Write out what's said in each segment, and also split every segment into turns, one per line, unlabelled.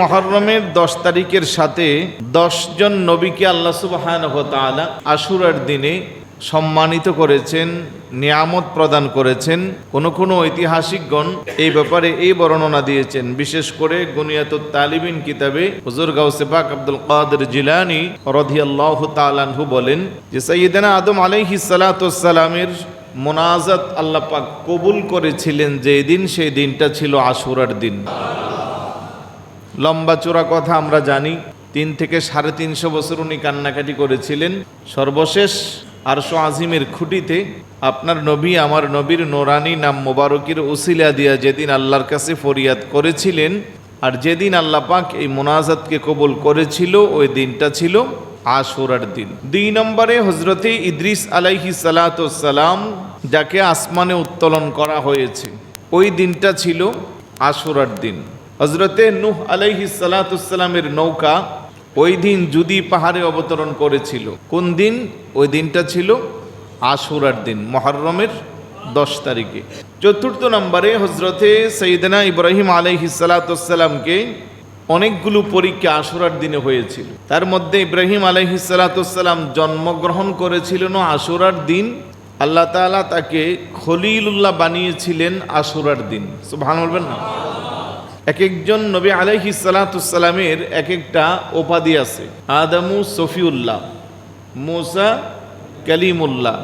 মহরমের দশ তারিখের সাথে জন নবীকে আল্লাহ সুবাহান আশুরার দিনে সম্মানিত করেছেন, নিয়ামত প্রদান করেছেন। কোন কোন ঐতিহাসিকগণ এই ব্যাপারে এই বর্ণনা দিয়েছেন। বিশেষ করে গুনিয়াত তালিবিন কিতাবে হুজুর গাউসে পাক আব্দুল কাদের জিলানি রদিয়াল্লাহ তালানহু বলেন যে সৈয়দানা আদম আলাইহি সালাতামের মোনাজাত আল্লাহ পাক কবুল করেছিলেন যে দিন, সেই দিনটা ছিল আশুরার দিন। লম্বা চূড়া কথা আমরা জানি। তিন থেকে সাড়ে তিনশো বছর উনি কান্নাকাটি করেছিলেন। সর্বশেষ আরশো আজিমের খুঁটিতে আপনার নবী, আমার নবীর নোরানি নাম মোবারকির উসিলা দিয়া যেদিন আল্লাহর কাছে ফরিয়াদ করেছিলেন আর যেদিন আল্লাহ পাক এই মোনাজাতকে কবুল করেছিল, ওই দিনটা ছিল আশুরার দিন। দুই নম্বরে হজরতে ইদ্রিস আলাইহি সালাম যাকে আসমানে উত্তোলন করা হয়েছে, ওই দিনটা ছিল আশুরার দিন। হজরতে নুহ আলাইহি সালাতামের নৌকা ওই দিন জুদি পাহাড়ে অবতরণ করেছিল। কোন দিন? ওই দিনটা ছিল আশুরার দিন, মহরমের দশ তারিখে। চতুর্থ নম্বরে হজরতে সৈয়দনা ইব্রাহিম আলাইহি সালাতামকে অনেকগুলো পরীক্ষা আশুরার দিনে হয়েছিল। তার মধ্যে ইব্রাহিম আলাইহি সালাতাম জন্মগ্রহণ করেছিলেন আশুরার দিন। আল্লাহ তাআলা তাকে খলিলুল্লাহ বানিয়েছিলেন আশুরার দিন। ভালো বলবেন না? এক একজন নবী আলাইহি সালাতামের এক একটা উপাধি আছে। আদামু সফিউল্লাহ, মুসা কালিমুল্লাহ,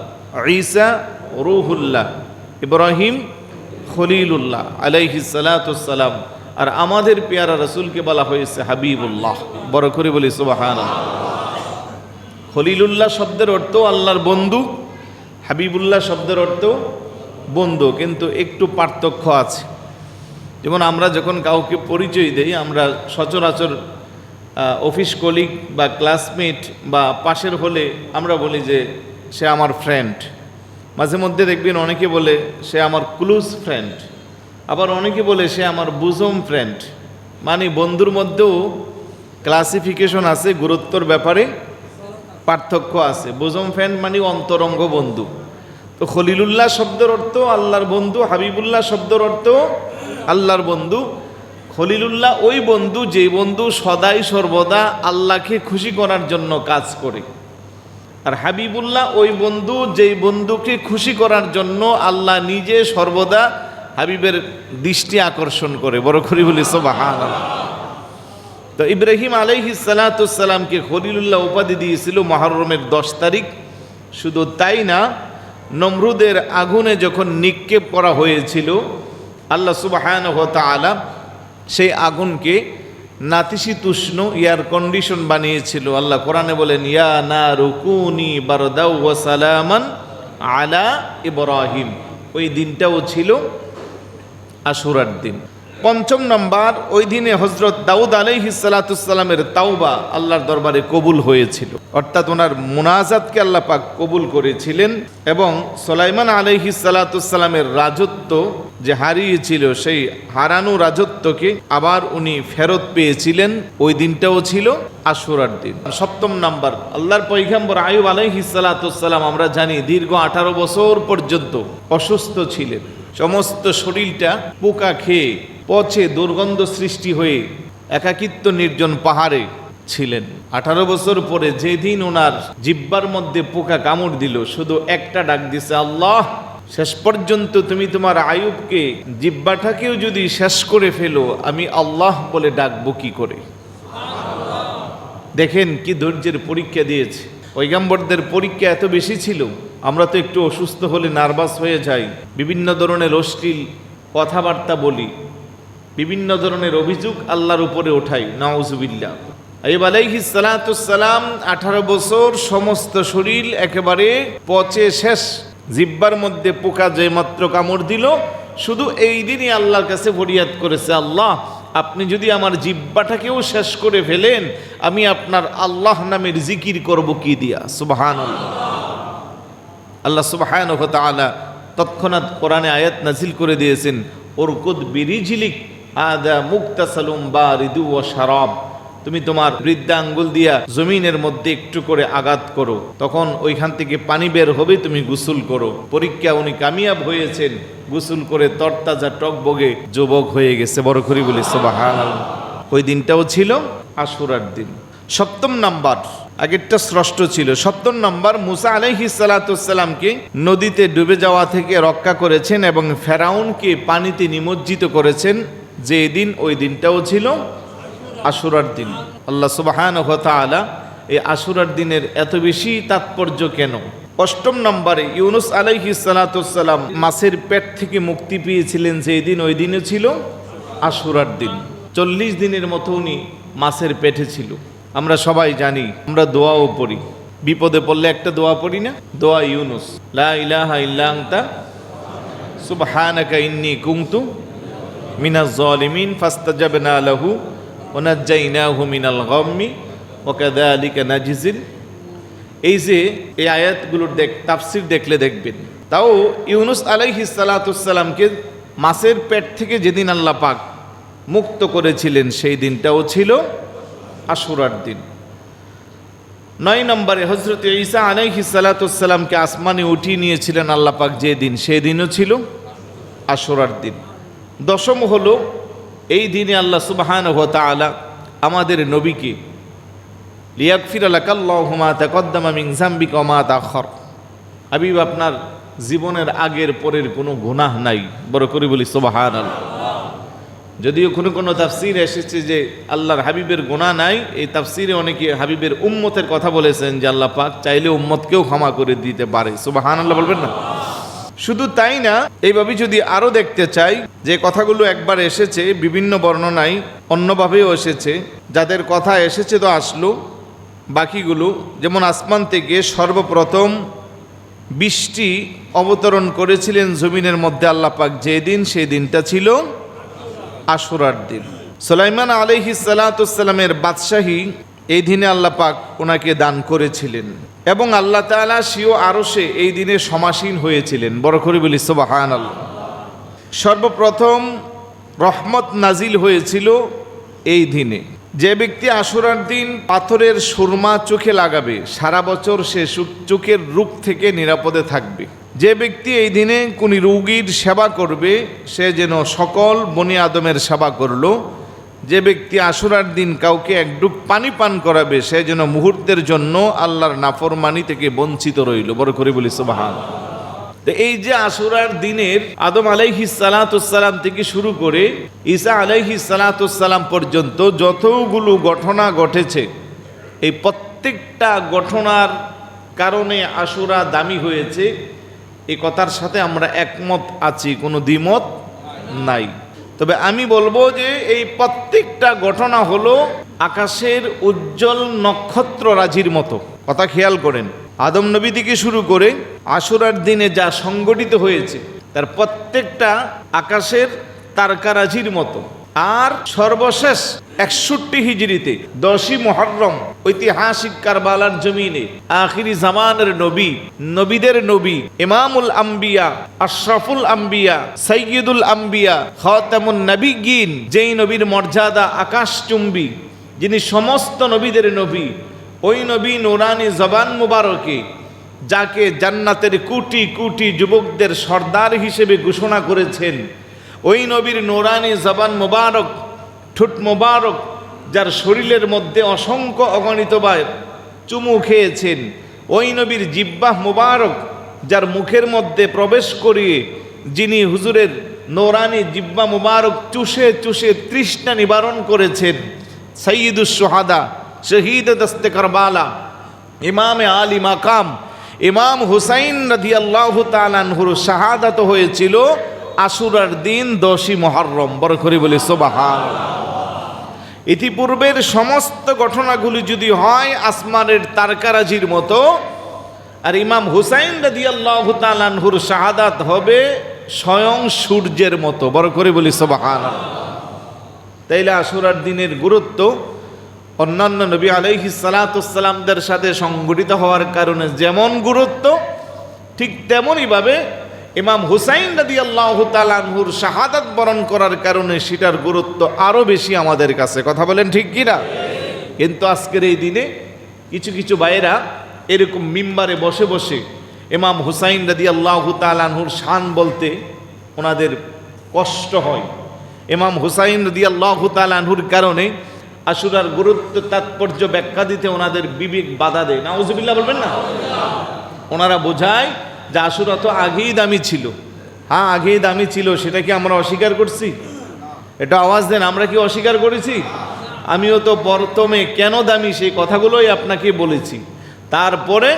ঈসা রুহুল্লাহ, ইব্রাহিম খলিলুল্লাহ আলাইহি সালাতাম আর আমাদের পেয়ারা রসুলকে বলা হয়েছে হাবিবুল্লাহ। বড় করে বলি সুবাহান খলিলুল্লাহ শব্দের অর্থ আল্লাহর বন্ধু, হাবিবুল্লাহ শব্দের অর্থ বন্ধু, কিন্তু একটু পার্থক্য আছে। যেমন আমরা যখন কাউকে পরিচয় দেই, আমরা সচরাচর অফিস কলিগ বা ক্লাসমেট বা পাশের হলে আমরা বলি যে, সে আমার ফ্রেন্ড মাঝে মধ্যে দেখবেন অনেকে বলে, সে আমার ক্লোজ ফ্রেন্ড আবার অনেকে বলে, সে আমার বুজম ফ্রেন্ড মানে বন্ধুর মধ্যেও ক্লাসিফিকেশন আছে, গুরুত্বর ব্যাপারে পার্থক্য আছে। বুজম ফ্রেন্ড মানে অন্তরঙ্গ বন্ধু। তো খলিলুল্লাহ শব্দের অর্থ আল্লাহর বন্ধু, হাবিবুল্লাহ শব্দের অর্থ আল্লাহর বন্ধু। খলিলুল্লাহ ওই বন্ধু, যে বন্ধু সদাই সর্বদা আল্লাহকে খুশি করার জন্য কাজ করে। আর হাবিবুল্লাহ ওই বন্ধু, যেই বন্ধুকে খুশি করার জন্য আল্লাহ নিজে সর্বদা হাবিবের দৃষ্টি আকর্ষণ করে। বড় করি বলি সোবাহান তো ইব্রাহিম আলাইহি সালাতামকে খলিলুল্লাহ উপাধি দিয়েছিল মহরমের দশ তারিখ। শুধু তাই না নমরুদের আগুনে যখন নিক্ষেপ করা হয়েছিল, আল্লাহ সুবাহান তালা সেই আগুনকে নাতিশীতুষ্ণ ইয়ার কন্ডিশন বানিয়েছিল। আল্লাহ কোরআনে বলেন, ইয়া না রুকুনি বারদাউ সালামান আলা ইব্রাহিম। ওই দিনটাও ছিল আশুরার দিন। পঞ্চম নম্বর, ওই দিনে হজরত দাউদ আলাইহি সালাতুসাল্লামের তাওবা আল্লাহর দরবারে কবুল হয়েছিল। অর্থাৎ ওনার মুনাজাতকে আল্লাহ পাক কবুল করেছিলেন এবং সোলাইমান আলাইহি সালাতুসাল্লামের রাজত্ব যে হারিয়েছিল, সেই হারানো রাজত্বকে আবার উনি ফেরত পেয়েছিলেন। ওই দিনটাও ছিল আশুরার দিন। সপ্তম নাম্বার, আল্লাহর পৈগম্বর আয়ুব আলাইহি সালাতুসাল্লাম আমরা জানি দীর্ঘ আঠারো বছর পর্যন্ত অসুস্থ ছিলেন। সমস্ত শরীরটা পোকা খেয়ে পচে দুর্গন্ধ সৃষ্টি হয়ে একাকিত্ব নির্জন পাহাড়ে ছিলেন। আঠারো বছর পরে যেদিন ওনার জিব্বার মধ্যে পোকা কামড় দিল, শুধু একটা ডাক দিছে, আল্লাহ, শেষ পর্যন্ত তুমি তোমার আয়ুবকে জিব্বাটাকেও যদি শেষ করে ফেলো, আমি আল্লাহ বলে ডাকবো কি করে? দেখেন কি ধৈর্যের পরীক্ষা দিয়েছে। পৈগাম্বরদের পরীক্ষা এত বেশি ছিল, আমরা তো একটু অসুস্থ হলে নার্ভাস হয়ে যাই। বিভিন্ন ধরনের অশ্লীল কথাবার্তা বলি। বিভিন্ন ধরনের অভিযোগ আল্লাহর উপরে ওঠাই নাউজুবিল্লা আইব আলাইহি সালাম, আঠারো বছর, সমস্ত শরীর একেবারে পচে শেষ। জিব্বার মধ্যে পোকা যে মাত্র কামড় দিল, শুধু এই দিনই আল্লাহর কাছে ফরিয়াদ করেছে, আল্লাহ, আপনি যদি আমার জিব্বাটাকেও শেষ করে ফেলেন, আমি আপনার আল্লাহ নামের জিকির করব কি দিয়া? সুবাহান আল্লাহ সুবাহান তৎক্ষণাৎ কোরআনে আয়াত নাজিল করে দিয়েছেন, ওরকুদ বিরিঝিলিক আদা মুক্তাসালুম বা রিদু ও শারাব। তুমি তোমার বৃদ্ধা আঙ্গুল দিয়া জমিনের মধ্যে একটু করে আঘাত করো। তখন ওইখান থেকে পানি বের হবে, তুমি গোসল করো। পরীক্ষা উনি কামিয়াব হয়েছেন, গোসল করে তরতাজা টক বগে যুবক হয়ে গেছে। বড় করি বলি ওই দিনটাও ছিল আশুরার দিন। সপ্তম নাম্বার, আগেরটা স্রষ্ট ছিল। সপ্তম নাম্বার, মুসা আলহি সালাতামকে নদীতে ডুবে যাওয়া থেকে রক্ষা করেছেন এবং ফেরাউনকে পানিতে নিমজ্জিত করেছেন যে দিন ওই দিনটাও ছিল আশুরার দিন। আল্লাহ সুবাহান আলা এই আশুরার দিনের এত বেশি তাৎপর্য কেন? অষ্টম নম্বরে ইউনুস আলাইহি সালাতাম মাছের পেট থেকে মুক্তি পেয়েছিলেন সেই দিন ওই দিনও ছিল আশুরার দিন। চল্লিশ দিনের মতো উনি মাছের পেটে ছিল। আমরা সবাই জানি, আমরা দোয়াও পড়ি। বিপদে পড়লে একটা দোয়া পড়ি না? দোয়া ইউনুস, লা ইলাহা ইল্লা আনতা, সুবহানাকা ইন্নী কুনতু মিনাজ জালিমিন ফাস্তাজাবনা লাহু ওয়া নাজ্জাইনাহু মিনাল গাম্মি, ওয়া কাযালিকা নাজিজিল এই যে, এই আয়াতগুলোর দেখ, তাফসির দেখলে দেখবেন। তাও ইউনুস আলাইহি সালাতুসাল্লামকে মাছের পেট থেকে যেদিন আল্লাহ পাক মুক্ত করেছিলেন, সেই দিনটাও ছিল আশুরার দিন। নয় নম্বরে হজরত ঈসা আলাইহি সালাতুসাল্লামকে আসমানে উঠিয়ে নিয়েছিলেন আল্লাহ পাক যে দিন সেই দিনও ছিল আশুরার দিন। দশম হলো এই দিনে আল্লাহ সুবাহান তাআলা আমাদের নবীকে লিয়াকফির আলাকাল্লাহুমা তাকদ্দামা মিন জাম্বিকা ওয়া মা তাআখার হাবিব, আপনার জীবনের আগের পরের কোনো গুনাহ নাই, বড় করে বলি সুবহানাল্লাহ। যদিও কোনো কোনো তাফসির এসেছে যে আল্লাহর হাবিবের গুনাহ নাই, এই তাফসিরে অনেকে হাবিবের উম্মতের কথা বলেছেন যে আল্লাহ পাক চাইলে উম্মতকেও ক্ষমা করে দিতে পারে। সুবহানাল্লাহ বলবেন না? শুধু তাই না এইভাবে যদি আরও দেখতে চাই, যে কথাগুলো একবার এসেছে, বিভিন্ন বর্ণনায় অন্যভাবেও এসেছে, যাদের কথা এসেছে তো আসলো, বাকিগুলো, যেমন আসমান থেকে সর্বপ্রথম বৃষ্টি অবতরণ করেছিলেন জমিনের মধ্যে আল্লাহ পাক যে দিন সেই দিনটা ছিল আশুরার দিন। সোলাইমান আলহি সালাতামের বাদশাহী এই দিনে আল্লাহ পাক ওনাকে দান করেছিলেন। এবং আল্লাহ তাআলা সিও আরশে এই দিনে সমাসীন হয়েছিলেন। বড় করে বলি সোবাহান আল্লাহ সর্বপ্রথম রহমত নাজিল হয়েছিল এই দিনে। যে ব্যক্তি আশুরার দিন পাথরের সুরমা চোখে লাগাবে, সারা বছর সু- চোখের রূপ থেকে নিরাপদে থাকবে। যে ব্যক্তি এই দিনে কোন রোগীর সেবা করবে, সে যেন সকল বনি আদমের সেবা করল যে ব্যক্তি আশুরার দিন কাউকে একডুক পানি পান করাবে, সে যেন মুহূর্তের জন্য আল্লাহর নাফরমানি থেকে বঞ্চিত রইল। বড় করে বলি, সুবাহান। তো এই যে আশুরার দিনের আদম আলাইহি সালাতাম থেকে শুরু করে ঈসা আলাইহি সালাতাম পর্যন্ত যতগুলো ঘটনা ঘটেছে, এই প্রত্যেকটা ঘটনার কারণে আশুরা দামি হয়েছে। এই কথার সাথে আমরা একমত আছি, কোনো দ্বিমত নাই। তবে আমি বলব যে এই প্রত্যেকটা ঘটনা হলো আকাশের উজ্জ্বল নক্ষত্র রাজির মতো। কথা খেয়াল করেন। আদম নবী থেকে শুরু করে আশুরার দিনে যা সংগঠিত হয়েছে, তার প্রত্যেকটা আকাশের তারকারাজির মতো। আর সর্বশেষ একষট্টি হিজড়িতে দশই মহরম ঐতিহাসিক কারবালার জমিনে, আখিরি জামানের নবী, নবীদের নবী, ইমামুল আম্বিয়া, আশরাফুল আম্বিয়া সৈয়দুল আম্বিয়া, খতামুন নবীগিন যেই নবীর মর্যাদা আকাশচুম্বী, যিনি সমস্ত নবীদের নবী, ওই নবী নোরানি জবান মুবারকে, যাকে জান্নাতের কুটি কুটি যুবকদের সর্দার হিসেবে ঘোষণা করেছেন, ওই নবীর নোরানি জবান মোবারক, ঠুট মোবারক যার শরীরের মধ্যে অসংখ্য অগণিত বার চুমু খেয়েছেন। ওই নবীর জিব্বাহ মোবারক, যার মুখের মধ্যে প্রবেশ করিয়ে যিনি হুজুরের নোরানি জিব্বা মোবারক চুষে চুষে তৃষ্ণা নিবারণ করেছেন সঈদুস সোহাদা, শহীদ দস্তে কারবালা, ইমামে আলী মাকাম, ইমাম হুসাইন রাজি আল্লাহ তালানহুর শাহাদাত হয়েছিল আশুরার দিন দশই মহরম। বড় করে বলি সোবাহান ইতিপূর্বের সমস্ত ঘটনাগুলি যদি হয় আসমানের তারকারাজির মতো, আর ইমাম হুসাইন রাজি আল্লাহ তালানহুর শাহাদাত হবে স্বয়ং সূর্যের মতো। বড় করে বলি সোবাহান তাইলে আশুরার দিনের গুরুত্ব অন্যান্য নবী আলাইহি সালাতামদের সাথে সংগঠিত হওয়ার কারণে যেমন গুরুত্ব, ঠিক তেমনইভাবে ইমাম হুসাইন রাদি আল্লাহ তালানহুর শাহাদাত বরণ করার কারণে সেটার গুরুত্ব আরও বেশি আমাদের কাছে। কথা বলেন ঠিক কিনা? কিন্তু আজকের এই দিনে কিছু কিছু ভাইয়েরা এরকম মিম্বারে বসে বসে ইমাম হুসাইন রাদি আল্লাহ তালানহুর শান বলতে ওনাদের কষ্ট হয়। ইমাম হুসাইন রদি আল্লাহ তালানহুর কারণে আশুরার গুরুত্ব তাৎপর্য ব্যাখ্যা দিতে ওনাদের বিবেক বাধা দেয়। নাউজুবিল্লাহ বলবেন না? ওনারা বোঝায় যে তো আগেই দামি ছিল। হ্যাঁ আগেই দামি ছিল সেটা কি আমরা অস্বীকার করছি? এটা আওয়াজ দেন, আমরা কি অস্বীকার করেছি? আমিও তো প্রথমে কেন দামি সেই কথাগুলোই আপনাকে বলেছি। তারপরে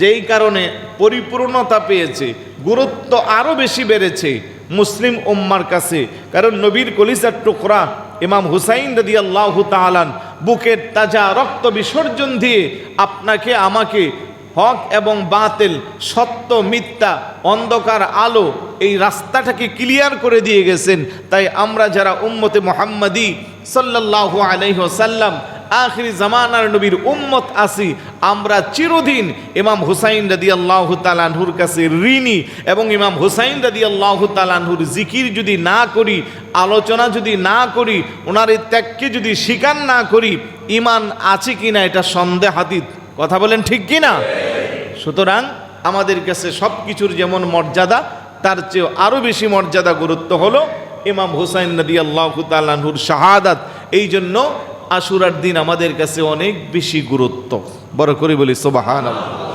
যেই কারণে পরিপূর্ণতা পেয়েছে, গুরুত্ব আরও বেশি বেড়েছে মুসলিম উম্মার কাছে। কারণ নবীর কলিসার টুকরা ইমাম হুসাইন রদি আল্লাহ তালান বুকের তাজা রক্ত বিসর্জন দিয়ে আপনাকে, আমাকে হক এবং বাতিল, সত্য, মিথ্যা, অন্ধকার, আলো, এই রাস্তাটাকে ক্লিয়ার করে দিয়ে গেছেন। তাই আমরা যারা উম্মতে মোহাম্মদী সাল্লাল্লাহু আলাইহি সাল্লাম আখিরি জামানার নবীর উম্মত আসি আমরা চিরদিন ইমাম হুসাইন রাদি আল্লাহ তালানহুর কাছে ঋণী এবং ইমাম হুসাইন রাদি আল্লাহ তালানহুর জিকির যদি না করি, আলোচনা যদি না করি, ওনার এই ত্যাগকে যদি স্বীকার না করি ইমান আছে কিনা এটা সন্দেহাতীত। কথা বলেন ঠিক কিনা? সুতরাং আমাদের কাছে সব কিছুর যেমন মর্যাদা, তার চেয়েও আরও বেশি মর্যাদা গুরুত্ব হলো ইমাম হুসাইন নদী আল্লাহ তাল্লাহুর শাহাদাত। এই জন্য আশুরার দিন আমাদের কাছে অনেক বেশি গুরুত্ব। বড় করে বলি সোবাহান আল্লাহ